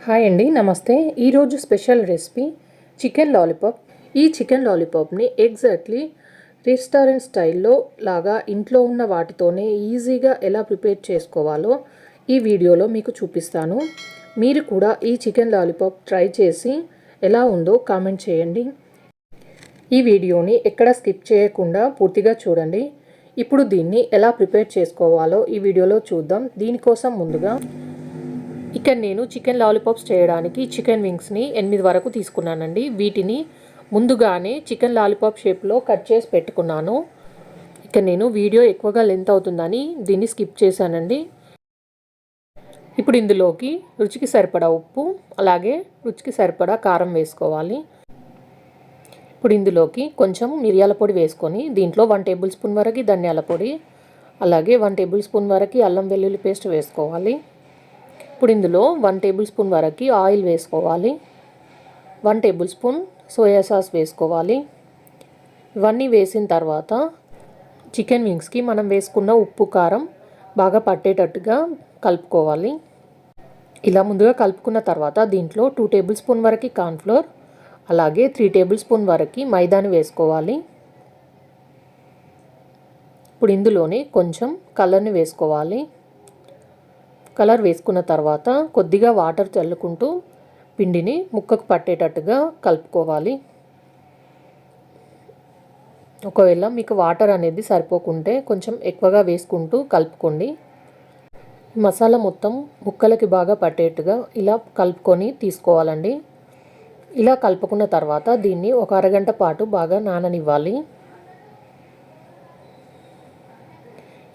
Hi అండి నమస్తే. ఈరోజు స్పెషల్ రెసిపీ చికెన్ లాలీపాప్. ఈ చికెన్ లాలీపాప్ని ఎగ్జాక్ట్లీ రెస్టారెంట్ స్టైల్లో లాగా ఇంట్లో ఉన్న వాటితోనే ఈజీగా ఎలా ప్రిపేర్ చేసుకోవాలో ఈ వీడియోలో మీకు చూపిస్తాను. మీరు కూడా ఈ చికెన్ లాలీపాప్ ట్రై చేసి ఎలా ఉందో కామెంట్ చేయండి. ఈ వీడియోని ఎక్కడ స్కిప్ చేయకుండా పూర్తిగా చూడండి. ఇప్పుడు దీన్ని ఎలా ప్రిపేర్ చేసుకోవాలో ఈ వీడియోలో చూద్దాం. దీనికోసం ముందుగా ఇక్కడ నేను చికెన్ లాలీపాప్స్ చేయడానికి చికెన్ వింగ్స్ని ఎనిమిది వరకు తీసుకున్నానండి. వీటిని ముందుగానే చికెన్ లాలీపాప్ షేప్లో కట్ చేసి పెట్టుకున్నాను. ఇక్కడ నేను వీడియో ఎక్కువగా లెంత్ అవుతుందని దీన్ని స్కిప్ చేశానండి. ఇప్పుడు ఇందులోకి రుచికి సరిపడా ఉప్పు అలాగే రుచికి సరిపడా కారం వేసుకోవాలి. ఇప్పుడు ఇందులోకి కొంచెం మిరియాల పొడి వేసుకొని దీంట్లో వన్ టేబుల్ స్పూన్ వరకు ధనియాల పొడి అలాగే వన్ టేబుల్ స్పూన్ వరకు అల్లం వెల్లుల్లి పేస్ట్ వేసుకోవాలి. ఇప్పుడు ఇందులో వన్ టేబుల్ స్పూన్ వరకు ఆయిల్ వేసుకోవాలి. One tablespoon soya sauce వేసుకోవాలి. ఇవన్నీ వేసిన తర్వాత చికెన్ వింగ్స్కి మనం వేసుకున్న ఉప్పు కారం బాగా పట్టేటట్టుగా కలుపుకోవాలి. ఇలా ముందుగా కలుపుకున్న తర్వాత దీంట్లో టూ టేబుల్ స్పూన్ వరకు కార్న్ఫ్లోర్ అలాగే త్రీ టేబుల్ స్పూన్ వరకు మైదాని వేసుకోవాలి. ఇప్పుడు ఇందులోనే కొంచెం కలర్ని వేసుకోవాలి. కలర్ వేసుకున్న తర్వాత కొద్దిగా వాటర్ చల్లుకుంటూ పిండిని ముక్కకు పట్టేటట్టుగా కలుపుకోవాలి. ఒకవేళ మీకు వాటర్ అనేది సరిపోకుంటే కొంచెం ఎక్కువగా వేసుకుంటూ కలుపుకోండి. మసాలా మొత్తం ముక్కలకి బాగా పట్టేట్టుగా ఇలా కలుపుకొని తీసుకోవాలండి. ఇలా కలుపుకున్న తర్వాత దీన్ని ఒక అరగంట పాటు బాగా నాననివ్వాలి.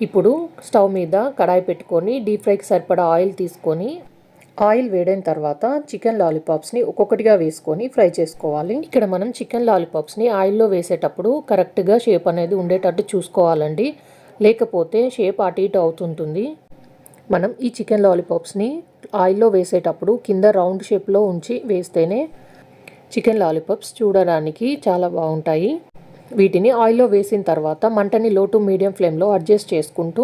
ఇప్పుడు స్టవ్ మీద కడాయి పెట్టుకొని డీప్ ఫ్రైకి సరిపడా ఆయిల్ తీసుకొని ఆయిల్ వేడైన తర్వాత చికెన్ లాలీపాప్స్ని ఒక్కొక్కటిగా వేసుకొని ఫ్రై చేసుకోవాలి. ఇక్కడ మనం చికెన్ లాలీపాప్స్ని ఆయిల్లో వేసేటప్పుడు కరెక్ట్గా షేప్ అనేది ఉండేటట్టు చూసుకోవాలండి. లేకపోతే షేప్ అటు ఇటు అవుతుంటుంది. మనం ఈ చికెన్ లాలీపాప్స్ని ఆయిల్లో వేసేటప్పుడు కింద రౌండ్ షేప్లో ఉంచి వేస్తేనే చికెన్ లాలీపాప్స్ చూడడానికి చాలా బాగుంటాయి. వీటిని ఆయిల్లో వేసిన తర్వాత మంటని లో టు మీడియం ఫ్లేమ్లో అడ్జస్ట్ చేసుకుంటూ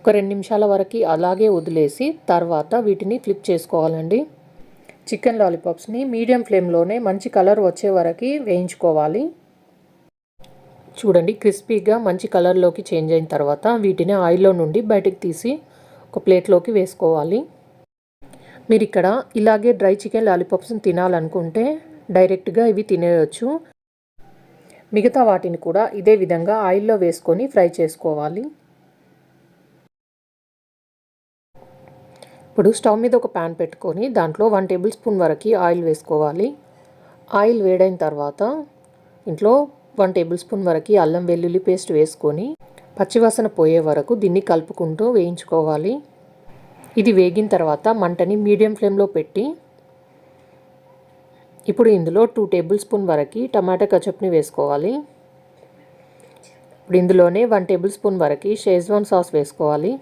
ఒక రెండు నిమిషాల వరకు అలాగే వదిలేసి తర్వాత వీటిని ఫ్లిప్ చేసుకోవాలండి. చికెన్ లాలీపాప్స్ని మీడియం ఫ్లేమ్లోనే మంచి కలర్ వచ్చే వరకు వేయించుకోవాలి. చూడండి క్రిస్పీగా మంచి కలర్లోకి చేంజ్ అయిన తర్వాత వీటిని ఆయిల్లో నుండి బయటకు తీసి ఒక ప్లేట్లోకి వేసుకోవాలి. మీరు ఇక్కడ ఇలాగే డ్రై చికెన్ లాలీపాప్స్ని తినాలనుకుంటే డైరెక్ట్గా ఇవి తినేయచ్చు. మిగతా వాటిని కూడా ఇదే విధంగా ఆయిల్లో వేసుకొని ఫ్రై చేసుకోవాలి. ఇప్పుడు స్టవ్ మీద ఒక ప్యాన్ పెట్టుకొని దాంట్లో వన్ టేబుల్ స్పూన్ వరకు ఆయిల్ వేసుకోవాలి. ఆయిల్ వేడైన తర్వాత ఇంట్లో వన్ టేబుల్ స్పూన్ వరకు అల్లం వెల్లుల్లి పేస్ట్ వేసుకొని పచ్చివాసన పోయే వరకు దీన్ని కలుపుకుంటూ వేయించుకోవాలి. ఇది వేగిన తర్వాత మంటని మీడియం ఫ్లేమ్లో పెట్టి ఇప్పుడు ఇందులో టూ టేబుల్ స్పూన్ వరకు టమాటా కచప్ని వేసుకోవాలి. ఇప్పుడు ఇందులోనే వన్ టేబుల్ స్పూన్ వరకు షేజ్వాన్ సాస్ వేసుకోవాలి.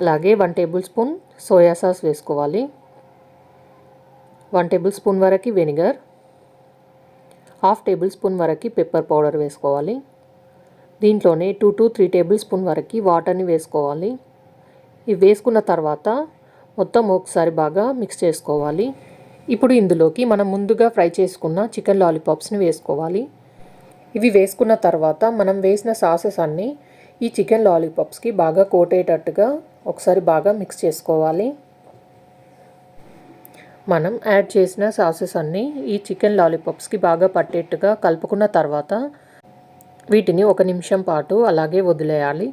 అలాగే one tablespoon soya sauce వేసుకోవాలి. వన్ టేబుల్ స్పూన్ వరకు వెనిగర్ హాఫ్ టేబుల్ స్పూన్ వరకు పెప్పర్ పౌడర్ వేసుకోవాలి. దీంట్లోనే two to three tablespoon వరకు వాటర్ని వేసుకోవాలి. ఇవి వేసుకున్న తర్వాత మొత్తం ఒకసారి బాగా మిక్స్ చేసుకోవాలి. ఇప్పుడు ఇందులోకి మనం ముందుగా ఫ్రై చేసుకున్న చికెన్ లాలీపాప్స్ని వేసుకోవాలి. ఇవి వేసుకున్న తర్వాత మనం వేసిన సాసెస్ అన్నీ ఈ చికెన్ లాలీపాప్స్కి బాగా కోటేటట్టుగా ఒకసారి బాగా మిక్స్ చేసుకోవాలి. మనం యాడ్ చేసిన సాసెస్ అన్నీ ఈ చికెన్ లాలీపాప్స్కి బాగా పట్టేట్టుగా కలుపుకున్న తర్వాత వీటిని ఒక నిమిషం పాటు అలాగే వదిలేయాలి.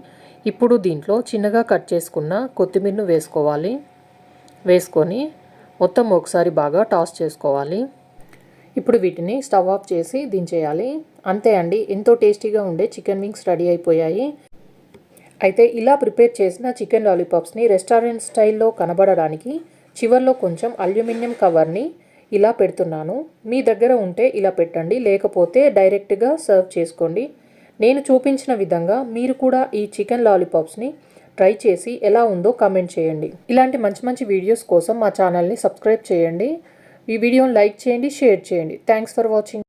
ఇప్పుడు దీంట్లో చిన్నగా కట్ చేసుకున్న కొత్తిమీరను వేసుకోవాలి. వేసుకొని మొత్తం ఒకసారి బాగా టాస్ చేసుకోవాలి. ఇప్పుడు వీటిని స్టవ్ ఆఫ్ చేసి దించేయాలి. అంతే అండి ఎంతో టేస్టీగా ఉండే చికెన్ వింగ్స్ రెడీ అయిపోయాయి. అయితే ఇలా ప్రిపేర్ చేసిన చికెన్ లాలీపాప్స్ని రెస్టారెంట్ స్టైల్లో కనబడడానికి చివర్లో కొంచెం అల్యూమినియం కవర్ని ఇలా పెడుతున్నాను. మీ దగ్గర ఉంటే ఇలా పెట్టండి లేకపోతే డైరెక్ట్గా సర్వ్ చేసుకోండి. నేను చూపించిన విధంగా మీరు కూడా ఈ చికెన్ లాలీపాప్స్ని ట్రై చేసి ఎలా ఉందో కామెంట్ చేయండి. ఇలాంటి మంచి మంచి వీడియోస్ కోసం మా ఛానల్ని సబ్స్క్రైబ్ చేయండి. ఈ వీడియోని లైక్ చేయండి షేర్ చేయండి. Thanks for watching